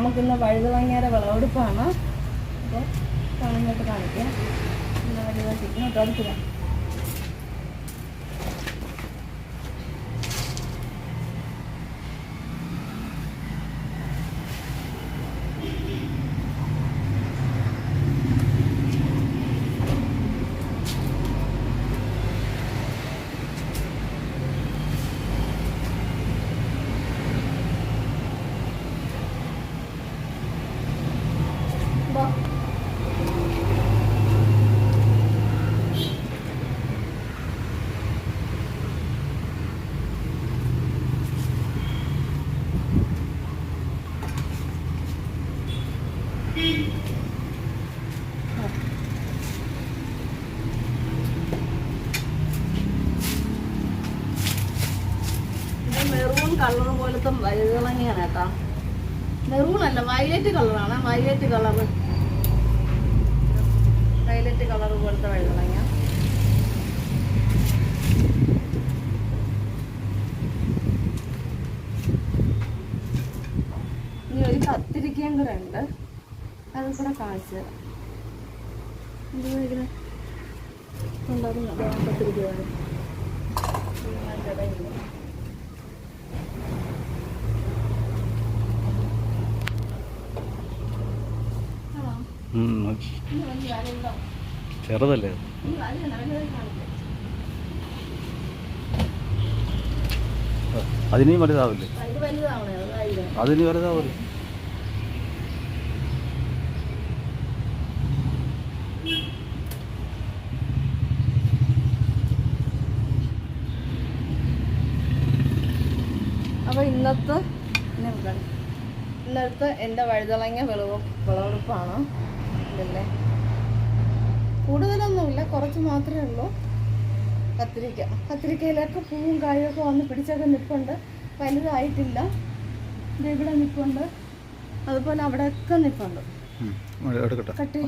നമുക്കിന്ന് വഴുതുവങ്ങേര വിളവെടുപ്പാണ്. അപ്പോൾ കാണുന്നോട്ട് കാണിക്കാം. ഇന്ന് വലുതായിരിക്കും കേട്ടോ മെറൂൺ കളർ പോലത്തെ വഴുതളങ്ങയാണ് കേട്ടോ. മെറൂൺ അല്ല വയലറ്റ് കളറാണ് വയലറ്റ് കളർ വയലറ്റ് കളർ പോലത്തെ വഴുതളങ്ങ ഇനി ഒരു കത്തിരിക്കയും കൂടെ ഉണ്ട്. അതും കൂടെ കാണിച്ചു തരാം എന്തുവാ ഇതിന്? ചെറുതല്ലേ അതിനെയും വലുതാവില്ലേ? അതിന് വലുതാവില്ലേ ഇന്നത്തെ ഇന്നടുത്ത് എന്റെ വഴുതളങ്ങ വിളവ് വിളവെടുപ്പാണ്. ഇതല്ലേ? കൂടുതലൊന്നുമില്ല കുറച്ച് മാത്രമേ ഉള്ളൂ. കത്തിരിക്ക. കത്തിരിക്കയിലൊക്കെ പൂവും കായൊക്കെ വന്ന് പിടിച്ചൊക്കെ നിൽപ്പുണ്ട് വലുതായിട്ടില്ല. ഇവിടെ നിൽപ്പുണ്ട് അതുപോലെ അവിടെയൊക്കെ നിൽപ്പുണ്ട് കട്ടി